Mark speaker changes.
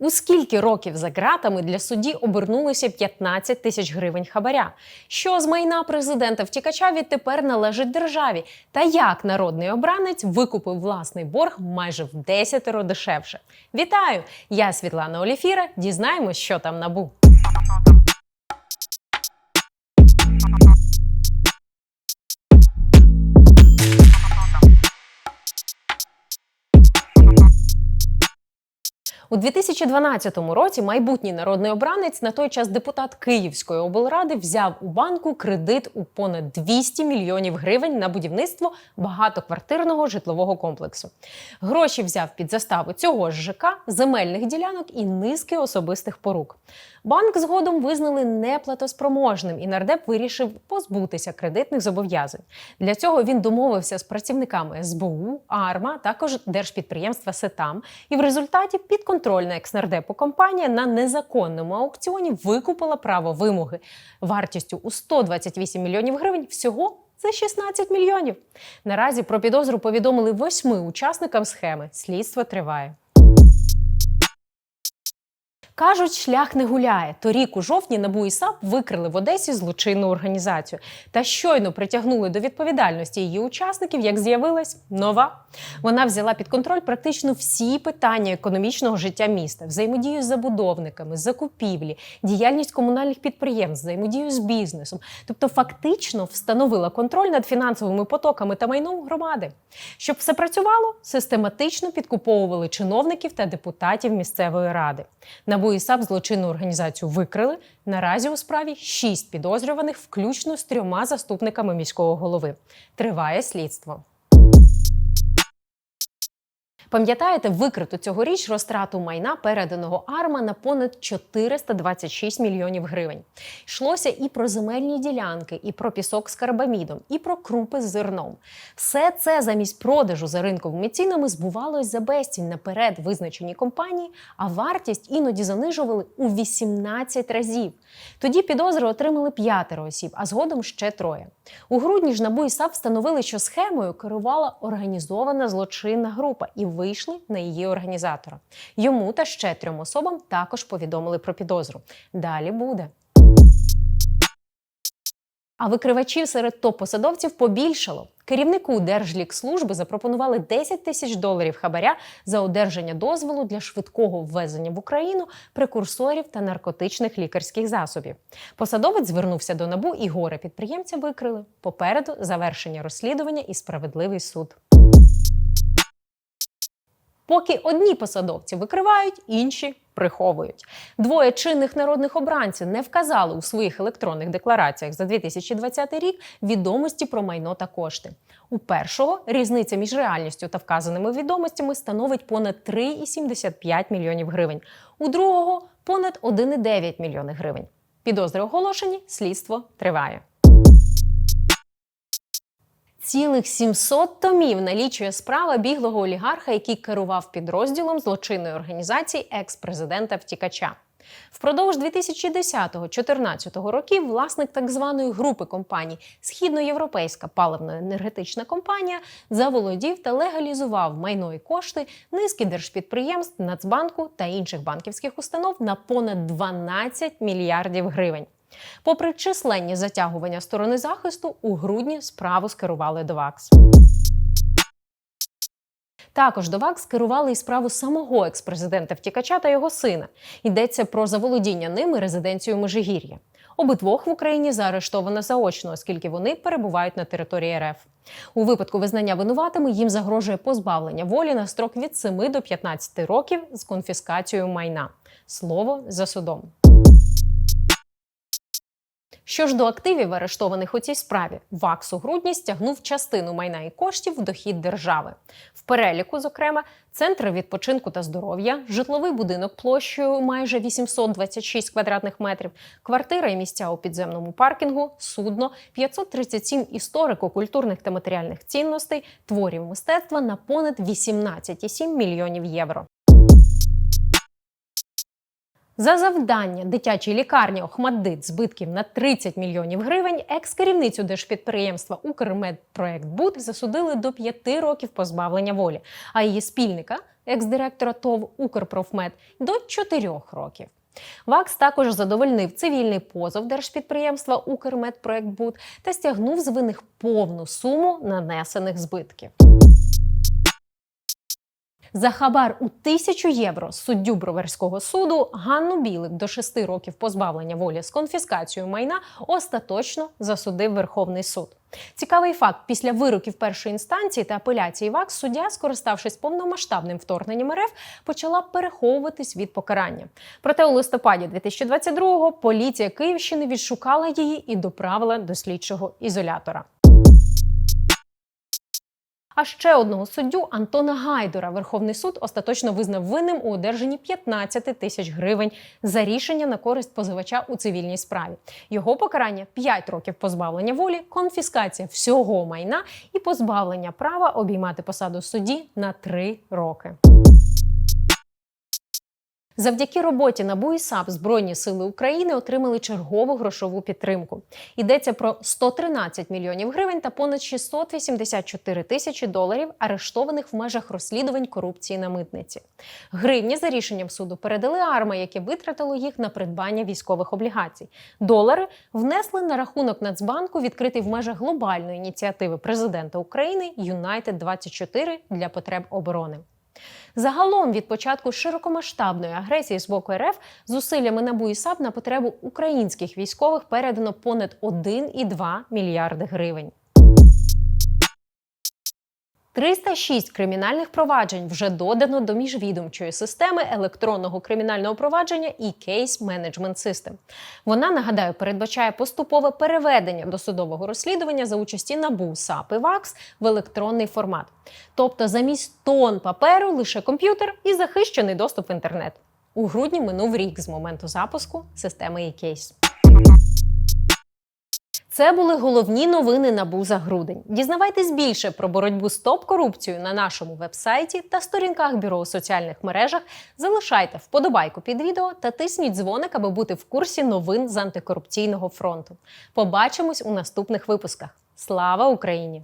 Speaker 1: У скільки років за ґратами для судді обернулося 15 тисяч гривень хабаря? Що з майна президента втікача відтепер належить державі? Та як народний обранець викупив власний борг майже в десятеро дешевше? Вітаю! Я Світлана Оліфіра. Дізнаємось, що там набу. У 2012 році майбутній народний обранець, на той час депутат Київської облради, взяв у банку кредит у понад 200 мільйонів гривень на будівництво багатоквартирного житлового комплексу. Гроші взяв під заставу цього ж ЖК, земельних ділянок і низки особистих порук. Банк згодом визнали неплатоспроможним, і нардеп вирішив позбутися кредитних зобов'язань. Для цього він домовився з працівниками СБУ, АРМА, також держпідприємства Сетам. І в результаті підконтрольна екснардепу компанія на незаконному аукціоні викупила право вимоги вартістю у 128 мільйонів гривень всього. За 16 мільйонів. Наразі про підозру повідомили восьми учасникам схеми. Слідство триває. Кажуть, шлях не гуляє. Торік у жовтні НАБУ і САП викрили в Одесі злочинну організацію та щойно притягнули до відповідальності її учасників, як з'явилась нова. Вона взяла під контроль практично всі питання економічного життя міста, взаємодію з забудовниками, закупівлі, діяльність комунальних підприємств, взаємодію з бізнесом. Тобто, фактично встановила контроль над фінансовими потоками та майном громади. Щоб все працювало, систематично підкуповували чиновників та депутатів місцевої ради. НАБУ і САП злочинну організацію викрили. Наразі у справі шість підозрюваних, включно з трьома заступниками міського голови. Триває слідство. Пам'ятаєте викриту цьогоріч розтрату майна, переданого АРМА на понад 426 мільйонів гривень. Йшлося і про земельні ділянки, і про пісок з карбамідом, і про крупи з зерном. Все це замість продажу за ринковими цінами збувалось за безцінь наперед визначені компанії, а вартість іноді занижували у 18 разів. Тоді підозри отримали п'ятеро осіб, а згодом ще троє. У грудні ж НАБУ і САП встановили, що схемою керувала організована злочинна група і вийшли на її організатора. Йому та ще трьом особам також повідомили про підозру. Далі буде. А викривачів серед топ-посадовців побільшало. Керівнику Держлікслужби запропонували 10 тисяч доларів хабаря за одержання дозволу для швидкого ввезення в Україну прекурсорів та наркотичних лікарських засобів. Посадовець звернувся до набу і горе підприємця викрили. Попереду завершення розслідування і справедливий суд. Поки одні посадовці викривають, інші приховують. Двоє чинних народних обранців не вказали у своїх електронних деклараціях за 2020 рік відомості про майно та кошти. У першого різниця між реальністю та вказаними відомостями становить понад 3,75 мільйонів гривень. У другого понад 1,9 мільйони гривень. Підозри оголошені, слідство триває. Цілих 700 томів налічує справа біглого олігарха, який керував підрозділом злочинної організації екс-президента втікача. Впродовж 2010-2014 років власник так званої групи компаній Східноєвропейська паливно-енергетична компанія заволодів та легалізував майно і кошти низки держпідприємств, Нацбанку та інших банківських установ на понад 12 мільярдів гривень. Попри численні затягування сторони захисту, у грудні справу скерували до ВАКС. Також до ВАКС скерували і справу самого експрезидента втікача та його сина. Йдеться про заволодіння ними резиденцією Межигір'я. Обидвох в Україні заарештовано заочно, оскільки вони перебувають на території РФ. У випадку визнання винуватими їм загрожує позбавлення волі на строк від 7 до 15 років з конфіскацією майна. Слово за судом. Що ж до активів, арештованих у цій справі, ВАКС у грудні стягнув частину майна і коштів в дохід держави. В переліку, зокрема, центр відпочинку та здоров'я, житловий будинок площею майже 826 квадратних метрів, квартира і місця у підземному паркінгу, судно, 537 історико-культурних та матеріальних цінностей, творів мистецтва на понад 18,7 мільйонів євро. За завдання дитячій лікарні Охмаддит збитків на 30 мільйонів гривень екс-керівницю держпідприємства Укрмедпроектбуд засудили до 5 років позбавлення волі, а її спільника екс-директора ТОВ Укрпрофмет, до 4 років. ВАКС також задовольнив цивільний позов держпідприємства Укрмедпроектбуд та стягнув з винних повну суму нанесених збитків. За хабар у тисячу євро суддю Броварського суду Ганну Білик до шести років позбавлення волі з конфіскацією майна остаточно засудив Верховний суд. Цікавий факт: після вироків першої інстанції та апеляції ВАКС суддя, скориставшись повномасштабним вторгненням РФ, почала переховуватись від покарання. Проте у листопаді 2022-го поліція Київщини відшукала її і доправила до слідчого ізолятора. А ще одного суддю Антона Гайдора Верховний суд остаточно визнав винним у одержанні 15 тисяч гривень за рішення на користь позивача у цивільній справі. Його покарання 5 років позбавлення волі, конфіскація всього майна і позбавлення права обіймати посаду судді на 3 роки. Завдяки роботі НАБУ і САП Збройні сили України отримали чергову грошову підтримку. Йдеться про 113 мільйонів гривень та понад 684 тисячі доларів, арештованих в межах розслідувань корупції на митниці. Гривні за рішенням суду передали арма, яке витратило їх на придбання військових облігацій. Долари внесли на рахунок Нацбанку, відкритий в межах глобальної ініціативи президента України Юнайтед 24 для потреб оборони. Загалом від початку широкомасштабної агресії з боку РФ зусиллями НАБУ і САП на потребу українських військових передано понад 1,2 мільярди гривень. 306 кримінальних проваджень вже додано до міжвідомчої системи електронного кримінального провадження і Case Management System. Вона, нагадаю, передбачає поступове переведення досудового розслідування за участі НАБУ, САП і ВАКС в електронний формат. Тобто замість тонн паперу лише комп'ютер і захищений доступ в інтернет. У грудні минув рік з моменту запуску системи e-Case. Це були головні новини НАБУ за грудень. Дізнавайтесь більше про боротьбу з топ-корупцією на нашому вебсайті та сторінках бюро у соціальних мережах. Залишайте вподобайку під відео та тисніть дзвоник, аби бути в курсі новин з антикорупційного фронту. Побачимось у наступних випусках. Слава Україні!